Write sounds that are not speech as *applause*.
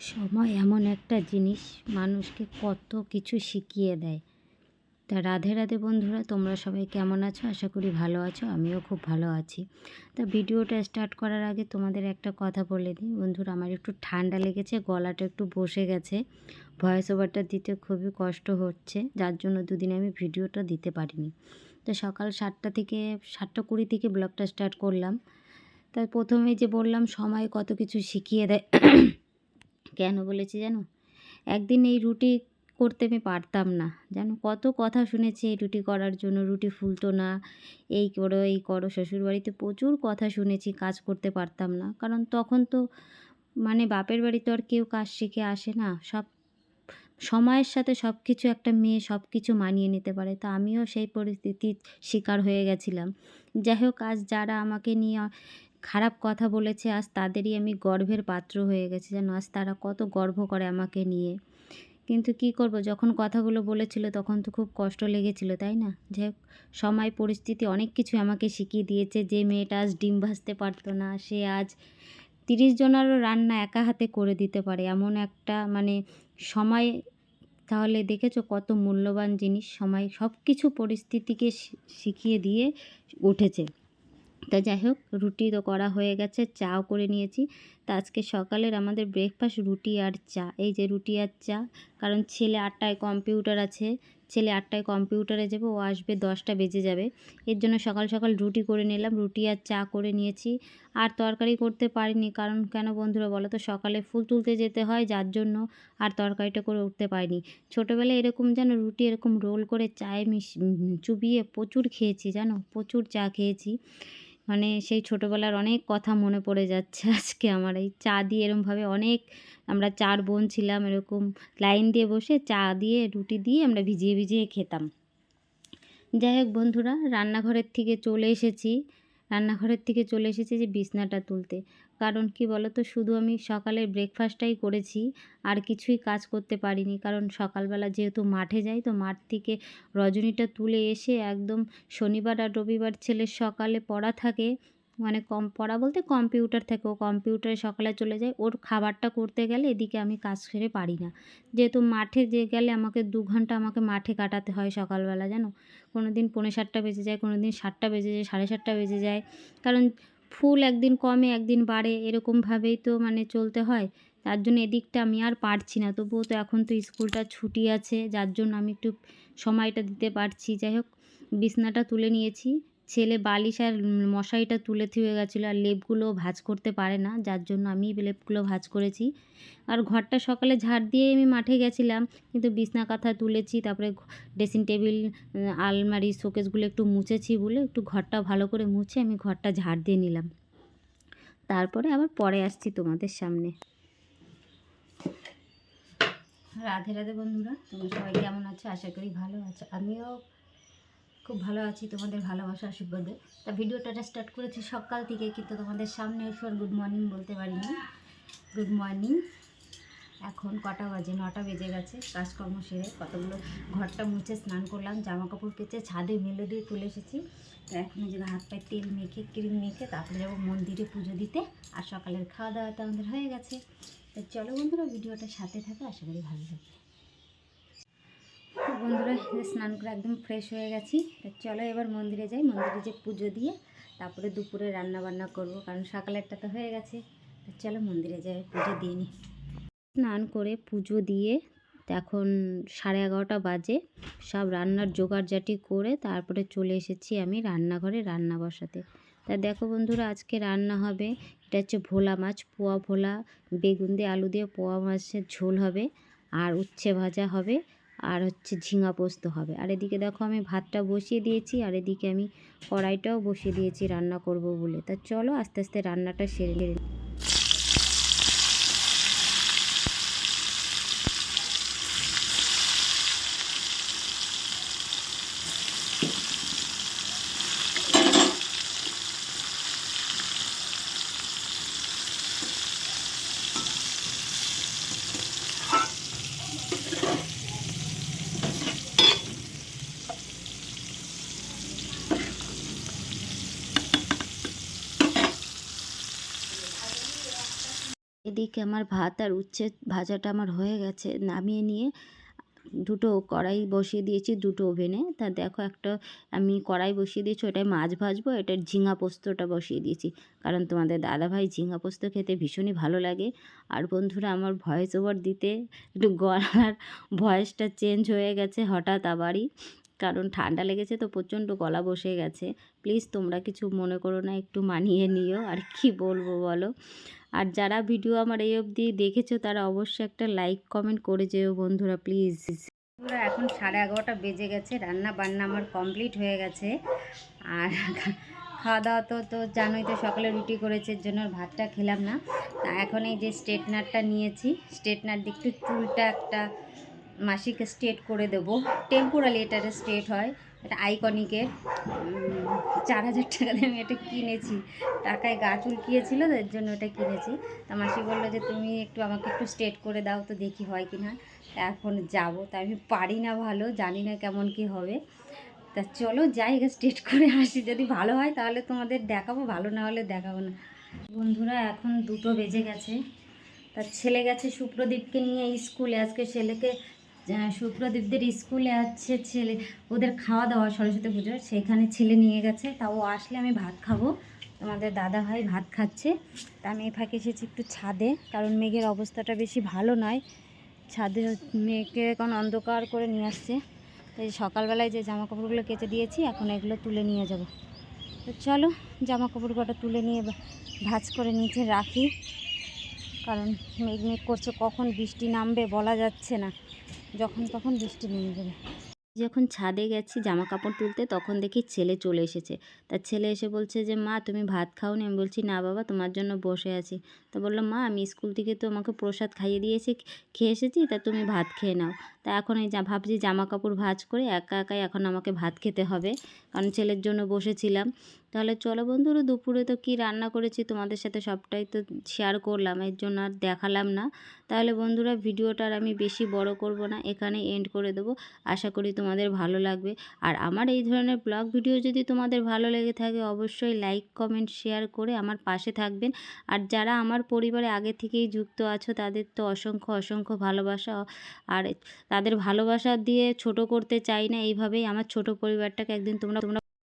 সময় এমন একটা জিনিস, মানুষকে কত কিছু শিখিয়ে দেয়। তা রাধে রাধে বন্ধুরা, তোমরা সবাই কেমন আছো? আশা করি ভালো আছো, আমিও খুব ভালো আছি। তা ভিডিওটা স্টার্ট করার আগে তোমাদের একটা কথা বলে দিই। বন্ধুরা, আমার একটু ঠান্ডা লেগেছে, গলাটা একটু বসে গেছে। ভয়েস ওভারটা দিতে খুবই কষ্ট হচ্ছে, যার জন্য দুদিন আমি ভিডিওটা দিতে পারিনি। তো সকাল সাতটা থেকে, সাতটা কুড়ি থেকে ব্লগটা স্টার্ট করলাম। তাই প্রথমে যে বললাম, সময় কত কিছু শিখিয়ে দেয়। কেন বলেছি জানো? একদিন এই রুটি করতে আমি পারতাম না। জানো, কত কথা শুনেছি এই রুটি করার জন্য, রুটি ফুলতো না, এই করো এই করো, শ্বশুরবাড়িতে প্রচুর কথা শুনেছি, কাজ করতে পারতাম না। কারণ তখন তো মানে বাপের বাড়িতে আর কেউ কাজ শিখে আসে না। সব, সময়ের সাথে সব কিছু একটা মেয়ে সব কিছু মানিয়ে নিতে পারে। তো আমিও সেই পরিস্থিতির শিকার হয়ে গেছিলাম। যাই হোক, আজ যারা আমাকে নিয়ে খারাপ কথা বলেছে, আজ তাদেরই আমি গর্ভের পাত্র হয়ে গেছি, যেন আজ তারা কত গর্ব করে আমাকে নিয়ে। কিন্তু কি করব, যখন কথাগুলো বলেছিল তখন তো খুব কষ্ট লেগেছিল, তাই না? যে সময়, পরিস্থিতি অনেক কিছু আমাকে শিখিয়ে দিয়েছে যে মেয়েটা আজ ডিম ভাজতে পারতো না, সে আজ তিরিশ জনেরও রান্না একা হাতে করে দিতে পারে, এমন একটা মানে সময়। তাহলে দেখেছ কত মূল্যবান জিনিস, সময় সব কিছু পরিস্থিতিকে শিখিয়ে দিয়ে উঠেছে। তা যাই হোক, রুটি তো করা হয়ে গেছে, চাও করে নিয়েছি। তা আজকে সকালের আমাদের ব্রেকফাস্ট রুটি আর চা। এই যে রুটি আর চা, কারণ ছেলে আটটায় কম্পিউটার আছে, ছেলে আটটায় কম্পিউটারে যাবে, ও আসবে দশটা বেজে যাবে। এর জন্য সকাল সকাল রুটি করে নিলাম, রুটি আর চা করে নিয়েছি। আর তরকারি করতে পারিনি, কারণ কেন বন্ধুরা বলো তো, সকালে ফুল তুলতে যেতে হয়, যার জন্য আর তরকারিটা করে উঠতে পারিনি। ছোটোবেলায় এরকম যেন রুটি এরকম রোল করে চায়ে মিশ চুবিয়ে প্রচুর খেয়েছি, জানো? প্রচুর চা খেয়েছি। মানে সেই ছোটোবেলার অনেক কথা মনে পড়ে যাচ্ছে *laughs* আজকে আমার। এই চা দিয়ে এরমভাবে অনেক আমরা চার বোন ছিলাম, এরকম লাইন দিয়ে বসে চা দিয়ে, রুটি দিয়ে আমরা ভিজিয়ে ভিজিয়ে খেতাম। যাই হোক বন্ধুরা, রান্নাঘরের থেকে চলে এসেছি। রান্নাঘরের থেকে চলে এসেছি যে বিছনাটা তুলতে। কারণ কি বলো তো শুধু আমি সকালের ব্রেকফাস্টটাই করেছি, আর কিছুই কাজ করতে পারিনি। কারণ সকালবেলা যেহেতু মাঠে যাই, তো মাঠ থেকে রজনীটা তুলে এসে একদম শনিবার আর রবিবার ছেলের সকালে পড়া থাকে মানে কম, পড়া বলতে কম্পিউটার থাকে। ও কম্পিউটারে সকালে চলে যায়, ওর খাবারটা করতে গেলে এদিকে আমি কাজ সেরে পারি না। যেহেতু মাঠে যে গেলে আমাকে দু ঘণ্টা আমাকে মাঠে কাটাতে হয় সকালবেলা, জানো? কোনো দিন পৌনে সাতটা বেজে যায় কোনো দিন সাতটা বেজে যায়, সাড়ে সাতটা বেজে যায়। কারণ ফুল একদিন কমে, একদিন বাড়ে, এরকমভাবেই তো মানে চলতে হয়। তার জন্য এদিকটা আমি আর পারছি না। তবুও তো এখন তো স্কুলটা ছুটি আছে, যার জন্য আমি একটু সময়টা দিতে পারছি। যাই হোক, বিছনাটা তুলে নিয়েছি। ছেলে বালিশ আর মশারিটা তুলে থুয়ে গেছিল আর লেপগুলো ভাজ করতে পারে না, যার জন্য আমি লেপগুলো ভাজ করেছি। আর ঘরটা সকালে ঝাড় দিয়ে আমি মাঠে গেছিলাম, কিন্তু বিছনা কাঁথা তুলেছি, তারপরে ড্রেসিং টেবিল আলমারি শোকেসগুলো একটু মুছেছি বলে একটু ঘরটা ভালো করে মুছে আমি ঘরটা ঝাড় দিয়ে নিলাম। তারপরে আবার পরে আসছি তোমাদের সামনে। রাধে রাধে বন্ধুরা, তোমরা সবাই কেমন আছো? আশা করি ভালো আছো। আমিও খুব ভালো আছি, তোমাদের ভালোবাসা, আশীর্বাদে। তা ভিডিওটা স্টার্ট করেছি সকাল থেকে, কিন্তু তোমাদের সামনে এসে গুড মর্নিং বলতে পারিনি। গুড মর্নিং এখন কটা বাজে? নটা বেজে গেছে, কাজকর্ম সেরে কতগুলো ঘরটা মুছে স্নান করলাম জামা কাপড় কেচে ছাদে মেলে দিয়ে তুলে এসেছি। তো এখন যে হাত পায়ে তেল মেখে, ক্রিম মেখে তারপরে যাব মন্দিরে পুজো দিতে, আর সকালের খাওয়া দাওয়াটা আমাদের হয়ে গেছে। তো চলো বন্ধুরা, ভিডিওটা সাথে থাকে, আশা করি ভালো লাগবে বন্ধুরা, স্নান করে একদম ফ্রেশ হয়ে গেছি। চলো এবার মন্দিরে যাই। মন্দিরে যে পুজো দিয়ে তারপরে দুপুরে রান্না বান্না করব, কারণ সকালেরটা তো হয়ে গেছে। চলো মন্দিরে যাই, পুজো দিয়ে নি। স্নান করে পুজো দিয়ে এখন সাড়ে এগারোটা বাজে। সব রান্নার জোগাড় জাটি করে তারপরে চলে এসেছি আমি রান্নাঘরে রান্না বসাতে। তা দেখো বন্ধুরা, আজকে রান্না হবে। এটা হচ্ছে ভোলা মাছ, পোয়া ভোলা, বেগুন দিয়ে, আলু দিয়ে পোয়া মাছের ঝোল হবে। আর উচ্ছে ভাজা হবে। আর হচ্ছে ঝিঙা পোস্ত হবে। আর এদিকে দেখো আমি ভাতটা বসিয়ে দিয়েছি, আর এদিকে আমি কড়াইটাও বসিয়ে দিয়েছি রান্না করব বলে। তা চলো আস্তে আস্তে রান্নাটা সেরে এদিকে আমার ভাত আর উচ্ছে ভাজাটা আমার হয়ে গেছে। নামিয়ে নিয়ে দুটো কড়াই বসিয়ে দিয়েছি, দুটো ওভেনে। তা দেখো একটা আমি কড়াই বসিয়ে দিয়েছি, ওটায় মাছ ভাজবো এটা ঝিঙা পোস্তটা বসিয়ে দিয়েছি। কারণ তোমাদের দাদাভাই ঝিঙা পোস্ত খেতে ভীষণই ভালো লাগে। আর বন্ধুরা, আমার ভয়েস ওভার দিতে একটু গলার ভয়েসটা চেঞ্জ হয়ে গেছে হঠাৎ আবারই। কারণ ঠান্ডা লেগেছে তো প্রচণ্ড গলা বসে গেছে। প্লিজ তোমরা কিছু মনে করো না, একটু মানিয়ে নিও। আর কি বলব বলো? আর যারা ভিডিও আমার এই অবধি দেখেছ, তারা অবশ্যই একটা লাইক, কমেন্ট করে যেও বন্ধুরা, প্লিজ। এখন সাড়ে এগারোটা বেজে গেছে, রান্না বান্না আমার কমপ্লিট হয়ে গেছে। আর খাওয়া দাওয়া তো তো জানোই তো, সকালে রুটি করেছে জন্য ভাতটা খেলাম না। তা এখন এই যে স্ট্রেটনারটা নিয়েছি স্ট্রেটনার দিয়ে একটু চুলটা একটা মাসিকে স্ট্রেট করে দেবো। টেম্পোরালি এটা স্ট্রেট হয়। এটা আইকনিকের চার হাজার টাকা দিয়ে আমি এটা কিনেছি। টাকায় গা চুলকিয়েছিল এর জন্য এটা কিনেছি। তা মাসি বলল যে, তুমি একটু আমাকে একটু স্ট্রেট করে দাও তো দেখি হয় কি না এখন যাব। তা আমি পারি না ভালো, জানি না কেমন কি হবে। তা চলো যাই, আগে স্ট্রেট করে আসি। যদি ভালো হয় তাহলে তোমাদের দেখাবো, ভালো না হলে দেখাবো না। বন্ধুরা, এখন দুটো বেজে গেছে। তার ছেলে গেছে সুপ্রদীপকে নিয়ে স্কুলে। আজকে ছেলেকে সুপ্রদীপদের স্কুলে আছে ছেলে, ওদের খাওয়া দাওয়া সরস্বতী পুজোর সেখানে ছেলে নিয়ে গেছে, তা ও আসলে আমি ভাত খাব। তোমাদের দাদা ভাই ভাত খাচ্ছে, তা আমি ফাঁকে এসেছি একটু ছাদে, কারণ মেঘের অবস্থাটা বেশি ভালো নয়। ছাদে মেঘকে এখন অন্ধকার করে নিয়ে আসছে। এই সকালবেলায় যে জামা কাপড়গুলো কেচে দিয়েছি, এখন এগুলো তুলে নিয়ে যাব। তো চলো জামা কাপড় কটা তুলে নিয়ে ভাজ করে নিচে রাখি। কারণ মেঘ মেঘ করছে, কখন বৃষ্টি নামবে বলা যাচ্ছে না। যখন তখন বৃষ্টি নেমে যাবে। যখন ছাদে গেছি জামা কাপড় তুলতে, তখন দেখি ছেলে চলে এসেছে। তার ছেলে এসে বলছে যে, মা, তুমি ভাত খাওনি? আমি বলছি, না বাবা, তোমার জন্য বসে আছি। তো বলল মা, আমি স্কুল থেকে তো আমাকে প্রসাদ খাইয়ে দিয়েছি, খেয়ে এসেছি, তা তুমি ভাত খেয়ে নাও। তা এখন এই ভাবছি জামা কাপড় ভাজ করে একা একাই এখন আমাকে ভাত খেতে হবে, কারণ ছেলের জন্য বসেছিলাম। তাহলে চলো বন্ধুরা, দুপুরে তো কি রান্না করেছি তোমাদের সাথে সবটাই তো শেয়ার করলাম, এর জন্য আর দেখালাম না। তাহলে বন্ধুরা, ভিডিওটা আর আমি বেশি বড় করব না এখানে এন্ড করে দেবো। আশা করি তোমাদের ভালো লাগবে। আর আমার এই ধরনের ব্লগ ভিডিও যদি তোমাদের ভালো লেগে থাকে, অবশ্যই লাইক কমেন্ট শেয়ার করে আমার পাশে থাকবেন। আর যারা আমার পরিবারে আগে থেকেই যুক্ত আছো, তাদের তো অসংখ্য অসংখ্য ভালোবাসা। আর তাদের ভালোবাসা দিয়ে ছোট করতে চাই না, এইভাবেই আমার ছোট পরিবারটাকে একদিন তোমরা তোমরা